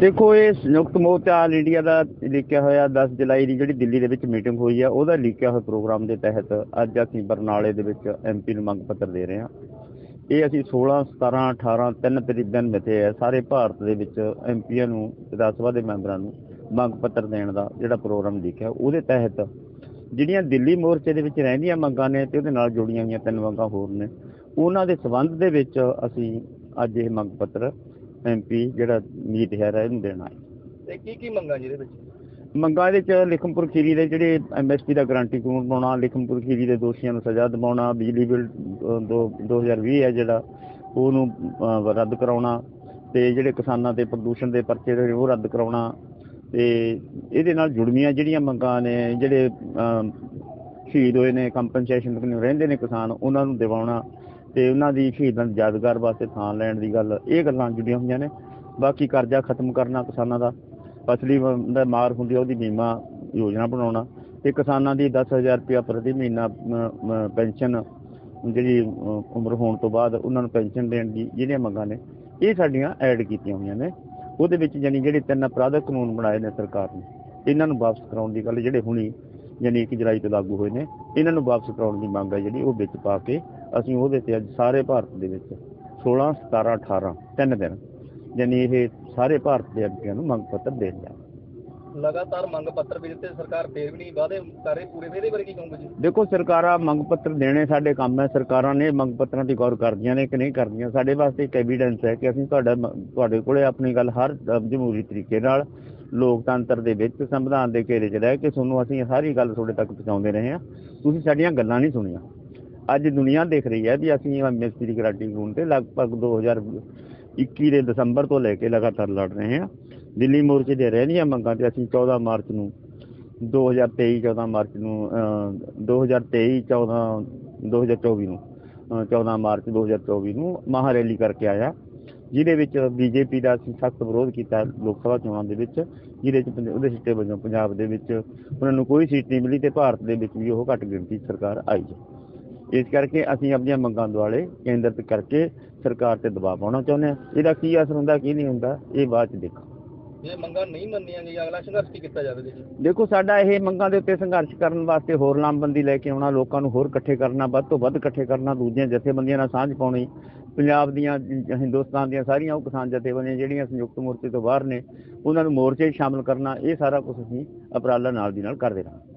ਦੇਖੋ, ਇਹ ਸੰਯੁਕਤ ਮੋਰਚਾ ਆਲ ਇੰਡੀਆ ਦਾ ਲਿਖਿਆ ਹੋਇਆ 10 ਜੁਲਾਈ ਦੀ ਜਿਹੜੀ ਦਿੱਲੀ ਦੇ ਵਿੱਚ ਮੀਟਿੰਗ ਹੋਈ ਆ, ਉਹਦਾ ਲਿਖਿਆ ਹੋਇਆ ਪ੍ਰੋਗਰਾਮ ਦੇ ਤਹਿਤ ਅੱਜ ਅਸੀਂ ਬਰਨਾਲੇ ਦੇ ਵਿੱਚ ਐਮਪੀ ਨੂੰ ਮੰਗ ਪੱਤਰ ਦੇ ਰਹੇ ਹਾਂ। ਇਹ ਅਸੀਂ 16 17 18 ਤਿੰਨ ਤਰੀਕ ਦਿਨ ਮਿੱਥੇ ਆ, ਸਾਰੇ ਭਾਰਤ ਦੇ ਵਿੱਚ ਐਮਪੀਆਂ ਨੂੰ, ਵਿਧਾਨ ਸਭਾ ਦੇ ਮੈਂਬਰਾਂ ਨੂੰ ਮੰਗ ਪੱਤਰ ਦੇਣ ਦਾ ਜਿਹੜਾ ਪ੍ਰੋਗਰਾਮ ਲਿਖਿਆ, ਉਹਦੇ ਤਹਿਤ ਜਿਹੜੀਆਂ ਦਿੱਲੀ ਮੋਰਚੇ ਦੇ ਵਿੱਚ ਰਹਿੰਦੀਆਂ ਮੰਗਾਂ ਨੇ ਤੇ ਉਹਦੇ ਨਾਲ ਜੁੜੀਆਂ ਹੋਈਆਂ ਤਿੰਨ ਮੰਗਾਂ ਹੋਰ ਨੇ, ਉਹਨਾਂ ਦੇ ਸਬੰਧ ਦੇ ਵਿੱਚ ਅਸੀਂ ਅੱਜ ਇਹ ਮੰਗ ਪੱਤਰ ਐਮਪੀ ਜਿਹੜਾ ਮੀਤ ਹੈ ਇਹਨੂੰ ਦੇਣਾ। ਹੈ ਤੇ ਕੀ ਕੀ ਮੰਗਾਂ ਜਿਹਦੇ ਵਿੱਚ? ਮੰਗਾਂ ਦੇ ਚ ਲਿਖਮਪੁਰ ਖੀਰੀ ਦੇ ਜਿਹੜੇ ਐਮਐਸਪੀ ਦਾ ਗਾਰੰਟੀ ਕਾਨੂੰਨ ਬਣਾਉਣਾ ਲਿਖਮਪੁਰ ਖੀਰੀ ਦੇ ਦੋਸ਼ੀਆਂ ਨੂੰ ਸਜ਼ਾ ਦਿਵਾਉਣਾ ਬਿਜਲੀ ਬਿੱਲ ਅ, ਦੋ 2020 ਹੈ ਜਿਹੜਾ ਉਹਨੂੰ ਰੱਦ ਕਰਾਉਣਾ ਤੇ ਜਿਹੜੇ ਕਿਸਾਨਾਂ ਦੇ ਪ੍ਰਦੂਸ਼ਣ ਦੇ ਪਰਚੇ ਨੇ ਉਹ ਰੱਦ ਕਰਾਉਣਾ ਤੇ ਇਹਦੇ ਨਾਲ ਜੁੜਵੀਆਂ ਜਿਹੜੀਆਂ ਮੰਗਾਂ ਨੇ ਜਿਹੜੇ ਸ਼ਹੀਦ ਹੋਏ ਨੇ ਕੰਪਨਸੇਸ਼ਨ ਨੂੰ ਰਹਿੰਦੇ ਨੇ ਕਿਸਾਨ ਉਹਨਾਂ ਨੂੰ ਦਿਵਾਉਣਾ। ਤੇ ਉਹਨਾਂ ਦੀ ਸ਼ਹੀਦਾਂ ਦੀ ਯਾਦਗਾਰ ਵਾਸਤੇ ਥਾਂ ਲੈਣ ਦੀ ਗੱਲ, ਇਹ ਗੱਲਾਂ ਜੁੜੀਆਂ ਹੋਈਆਂ ਨੇ। ਬਾਕੀ ਕਰਜ਼ਾ ਖਤਮ ਕਰਨਾ ਕਿਸਾਨਾਂ ਦਾ, ਫਸਲੀ ਦਾ ਮਾਰ ਹੁੰਦੀ ਆ, ਉਹਦੀ ਬੀਮਾ ਯੋਜਨਾ ਬਣਾਉਣਾ। ਤੇ ਕਿਸਾਨਾਂ ਦੀ 10000 ਰੁਪਇਆ ਪ੍ਰਤੀ ਮਹੀਨਾ ਪੈਨਸ਼ਨ, ਜਿਹੜੀ ਉਮਰ ਹੋਣ ਤੋਂ ਬਾਅਦ ਉਹਨਾਂ ਨੂੰ ਪੈਨਸ਼ਨ ਦੇਣ ਦੀ, ਜਿਹੜੀਆਂ ਮੰਗਾਂ ਨੇ, ਇਹ ਸਾਡੀਆਂ ਐਡ ਕੀਤੀਆਂ ਹੋਈਆਂ ਨੇ। ਉਹਦੇ ਵਿੱਚ ਜਾਨੀ ਜਿਹੜੇ ਤਿੰਨ ਅਪਰਾਧਕ ਕਾਨੂੰਨ ਬਣਾਏ ਨੇ ਸਰਕਾਰ ਨੇ, ਇਹਨਾਂ ਨੂੰ ਵਾਪਸ ਕਰਾਉਣ ਦੀ ਗੱਲ ਜਿਹੜੇ ਹੁਣੀ ਯਾਨੀ 1 ਜੁਲਾਈ ਤੋਂ ਲਾਗੂ ਹੋਏ ਨੇ, ਇਹਨਾਂ ਨੂੰ ਵਾਪਸ ਕਰਾਉਣ ਦੀ ਮੰਗ ਹੈ ਜਿਹੜੀ ਉਹ ਵਿੱਚ ਪਾ ਕੇ ਅਸੀਂ ਉਹਦੇ ਤੇ ਅੱਜ ਸਾਰੇ ਭਾਰਤ ਦੇ ਵਿੱਚ 16 17 18 ਤਿੰਨ ਦਿਨ ਯਾਨੀ ਇਹ ਸਾਰੇ ਭਾਰਤ ਦੇ ਐਮਪੀਆਂ ਨੂੰ ਮੰਗ ਪੱਤਰ ਦੇ ਲਿਆ ਲਗਾਤਾਰ ਮੰਗ ਪੱਤਰ ਵੀ ਦਿੱਤੇ ਸਰਕਾਰ ਫੇਰ ਵੀ ਨਹੀਂ ਵਾਅਦੇ ਕਰ ਰਹੀ ਪੂਰੇ ਇਹਦੇ ਬਾਰੇ ਕੀ ਕਹੋਗੇ ਜੀ? ਦੇਖੋ ਸਰਕਾਰਾਂ ਮੰਗ ਪੱਤਰ ਦੇਣੇ ਸਾਡੇ ਕੰਮ ਹੈ ਸਰਕਾਰਾਂ ਨੇ ਮੰਗ ਪੱਤਰਾਂ ਦੀ ਗੌਰ ਕਰਦੀਆਂ ਨੇ ਕਿ ਨਹੀਂ ਕਰਦੀਆਂ। ਸਾਡੇ ਵਾਸਤੇ ਇੱਕ ਐਵੀਡੈਂਸ ਹੈ ਕਿ ਅਸੀਂ ਤੁਹਾਡਾ ਤੁਹਾਡੇ ਕੋਲੇ ਆਪਣੀ ਗੱਲ ਹਰ ਜਮਹੂਰੀ ਤਰੀਕੇ ਨਾਲ ਲੋਕਤੰਤਰ ਦੇ ਵਿੱਚ ਸੰਵਿਧਾਨ ਦੇ ਘੇਰੇ 'ਚ ਰਹਿ ਕੇ ਤੁਹਾਨੂੰ ਅਸੀਂ ਸਾਰੀ ਗੱਲ ਤੁਹਾਡੇ ਤੱਕ ਪਹੁੰਚਾਉਂਦੇ ਰਹੇ ਹਾਂ। ਤੁਸੀਂ ਸਾਡੀਆਂ ਗੱਲਾਂ ਨਹੀਂ ਸੁਣੀਆਂ। ਅੱਜ ਦੁਨੀਆ ਦੇਖ ਰਹੀ ਹੈ ਵੀ ਅਸੀਂ ਐਮਐਸਪੀ ਦੀ ਗਾਰੰਟੀ ਕਾਨੂੰਨ ਤੇ ਲਗਭਗ 2021 ਦੇ ਦਸੰਬਰ ਤੋਂ ਲੈ ਕੇ ਲਗਾਤਾਰ ਲੜ ਰਹੇ ਹਾਂ। ਦਿੱਲੀ ਮੋਰਚੇ ਦੇ ਰਹਿਣੀਆਂ ਮੰਗਾਂ ਤੇ ਅਸੀਂ 14 ਮਾਰਚ ਨੂੰ 2023 14 ਮਾਰਚ ਨੂੰ ਅ, 2023 14 2024 ਨੂੰ ਅ, 14 ਮਾਰਚ 2024 ਨੂੰ ਮਹਾ ਰੈਲੀ ਕਰਕੇ ਆਇਆ ਜਿਹਦੇ ਵਿੱਚ ਬੀਜੇਪੀ ਦਾ ਅਸੀਂ ਸਖਤ ਵਿਰੋਧ ਕੀਤਾ ਲੋਕ ਸਭਾ ਚੋਣਾਂ ਦੇ ਵਿੱਚ ਜਿਹਦੇ ਚ ਪੰਜ- ਉਹਦੇ ਸਿੱਟੇ ਵਜੋਂ ਪੰਜਾਬ ਦੇ ਵਿੱਚ ਉਹਨਾਂ ਨੂੰ ਕੋਈ ਸੀਟ ਨਹੀਂ ਮਿਲੀ ਤੇ ਭਾਰਤ ਦੇ ਵਿੱਚ ਵੀ ਉਹ ਘੱਟ ਗਿਣਤੀ ਸਰਕਾਰ ਆਈ ਇਸ ਕਰਕੇ ਅਸੀਂ ਆਪਣੀਆਂ ਮੰਗਾਂ ਦੁਆਲੇ ਕੇਂਦਰਿਤ ਕਰਕੇ ਸਰਕਾਰ ਤੇ ਦਬਾਅ ਪਾਉਣਾ ਚਾਹੁੰਦੇ ਹਾਂ। ਇਹਦਾ ਕੀ ਅਸਰ ਹੁੰਦਾ ਕੀ ਨਹੀਂ ਹੁੰਦਾ ਇਹ ਬਾਅਦ ਚ ਦੇਖੋ ਜੇ ਮੰਗਾਂ ਨਹੀਂ ਮੰਨੀਆਂ ਗਈਆਂ ਅਗਲਾ ਸੰਘਰਸ਼ ਕੀ ਕੀਤਾ ਜਾਵੇਗਾ ਜੀ? ਦੇਖੋ ਸਾਡਾ ਇਹ ਮੰਗਾਂ ਦੇ ਉੱਤੇ ਸੰਘਰਸ਼ ਕਰਨ ਵਾਸਤੇ ਹੋਰ ਲਾਮਬੰਦੀ ਲੈ ਕੇ ਆਉਣਾ ਲੋਕਾਂ ਨੂੰ ਹੋਰ ਇਕੱਠੇ ਕਰਨਾ ਵੱਧ ਤੋਂ ਵੱਧ ਇਕੱਠੇ ਕਰਨਾ ਦੂਜੀਆਂ ਜਥੇਬੰਦੀਆਂ ਨਾਲ ਸਾਂਝ ਪਾਉਣੀ ਪੰਜਾਬ ਦੀਆਂ ਹਿੰਦੁਸਤਾਨ ਦੀਆਂ ਸਾਰੀਆਂ ਉਹ ਕਿਸਾਨ ਜਥੇਬੰਦੀਆਂ ਜਿਹੜੀਆਂ ਸੰਯੁਕਤ ਮੋਰਚੇ ਤੋਂ ਬਾਹਰ ਨੇ ਉਹਨਾਂ ਨੂੰ ਮੋਰਚੇ 'ਚ ਸ਼ਾਮਲ ਕਰਨਾ ਇਹ ਸਾਰਾ ਕੁਝ ਅਸੀਂ ਅਪਰਾਲਾ ਨਾਲ ਦੀ ਨਾਲ ਕਰਦੇ ਰਹਾਂਗੇ।